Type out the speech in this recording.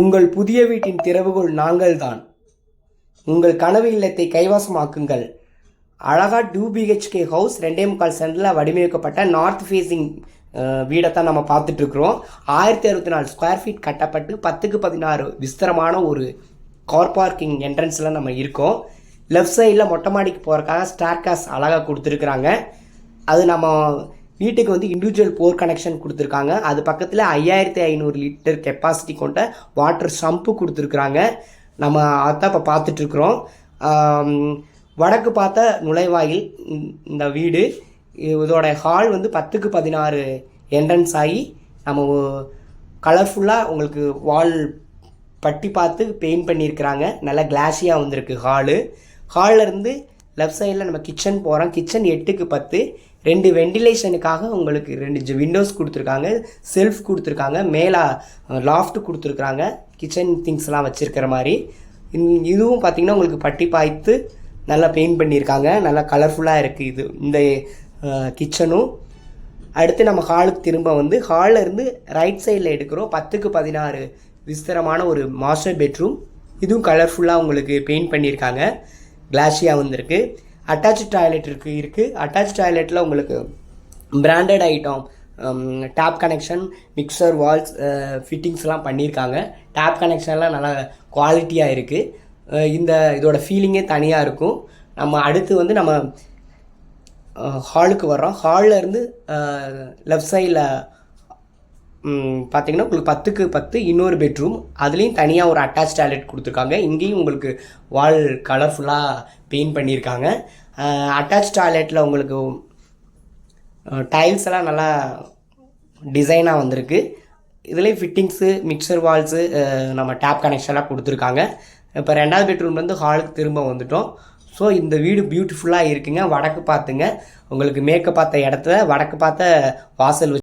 உங்கள் புதிய வீட்டின் திறவுகோள் நாங்கள்தான். உங்கள் கனவு இல்லத்தை கைவசமாக்குங்கள். அழகா டூ பிஹெச்கே ஹவுஸ் ரெண்டே முக்கால் சென்டில் வடிவமைக்கப்பட்ட நார்த் ஃபேஸிங் வீடை தான் நம்ம பார்த்துட்ருக்குறோம். ஆயிரத்தி அறுபத்தி நாலு ஸ்கொயர் ஃபீட் கட்டப்பட்டு பத்துக்கு பதினாறு விஸ்தரமான ஒரு கார் பார்க்கிங் என்ட்ரன்ஸில் நம்ம இருக்கோம். லெஃப்ட் சைடில் மொட்டை மாடிக்கு போகிறக்காக ஸ்டார் காஸ் அழகாக கொடுத்துருக்குறாங்க. அது நம்ம வீட்டுக்கு வந்து இண்டிவிஜுவல் போர் கனெக்ஷன் கொடுத்துருக்காங்க. அது பக்கத்தில் ஐயாயிரத்தி ஐநூறு லிட்டர் கெப்பாசிட்டி கொண்ட வாட்டர் சம்பு கொடுத்துருக்குறாங்க. நம்ம அதான் இப்போ பார்த்துட்ருக்குறோம் வடக்கு பார்த்த நுழைவாயில் இந்த- இந்த வீடு இதோட ஹால் வந்து பத்துக்கு பதினாறு என்ட்ரன்ஸ் ஆகி நம்ம கலர்ஃபுல்லாக உங்களுக்கு வால் பட்டி பார்த்து பெயிண்ட் பண்ணியிருக்கிறாங்க. நல்லா கிளாஸியாக வந்திருக்கு ஹாலு ஹாலில் இருந்து லெஃப்ட் சைடில் நம்ம கிச்சன் போகிறோம் கிச்சன் எட்டுக்கு பத்து. ரெண்டு வெண்டிலேஷனுக்காக உங்களுக்கு ரெண்டு விண்டோஸ் கொடுத்துருக்காங்க செல்ஃப் கொடுத்துருக்காங்க மேலே லாஃப்ட் கொடுத்துருக்குறாங்க கிச்சன் திங்ஸ்லாம் வச்சுருக்கிற மாதிரி. இந்- இதுவும் பார்த்திங்கன்னா உங்களுக்கு பட்டி பாய்த்து நல்லா பெயிண்ட் பண்ணியிருக்காங்க. நல்லா கலர்ஃபுல்லாக இருக்குது இது இந்த கிச்சனும் அடுத்து நம்ம ஹாலுக்கு திரும்ப வந்து ஹாலில் இருந்து ரைட் சைடில் எடுக்கிறோம். பத்துக்கு பதினாறு விஸ்தரமான ஒரு மாஸ்டர் பெட்ரூம் இதுவும் கலர்ஃபுல்லாக உங்களுக்கு பெயிண்ட் பண்ணியிருக்காங்க. கிளாஷியாக வந்திருக்கு. அட்டாச் டாய்லெட் இருக்கு இருக்குது அட்டாச் டாய்லெட்டில் உங்களுக்கு branded item tap connection mixer walls ஃபிட்டிங்ஸ்லாம் பண்ணியிருக்காங்க. டேப் கனெக்ஷன்லாம் நல்லா குவாலிட்டியாக இருக்குது uh, இந்த இதோட ஃபீலிங்கே தனியாக இருக்கும். நம்ம அடுத்து வந்து நம்ம uh, ஹாலுக்கு வர்றோம். ஹாலில் இருந்து uh, லெஃப்ட் சைடில் பார்த்தீங்கன்னா உங்களுக்கு பத்துக்கு பத்து இன்னொரு பெட்ரூம் அதுலேயும் தனியாக ஒரு அட்டாச் டாய்லெட் கொடுத்துருக்காங்க. இங்கேயும் உங்களுக்கு வால் கலர்ஃபுல்லாக பெயிண்ட் பண்ணியிருக்காங்க. அட்டாச் டாய்லெட்டில் உங்களுக்கு டைல்ஸ் எல்லாம் நல்லா டிசைனாக வந்திருக்கு. இதுலேயும் ஃபிட்டிங்ஸு மிக்சர் வால்ஸு நம்ம டேப் கனெக்ஷன்லாம் கொடுத்துருக்காங்க. இப்போ ரெண்டாவது பெட்ரூம்லேருந்து ஹாலுக்கு திரும்ப வந்துட்டோம். ஸோ இந்த வீடு பியூட்டிஃபுல்லாக இருக்குங்க. வடக்கு பார்த்துங்க. உங்களுக்கு மேற்கு பார்த்த இடத்துல வடக்கு பார்த்த வாசல் வச்சு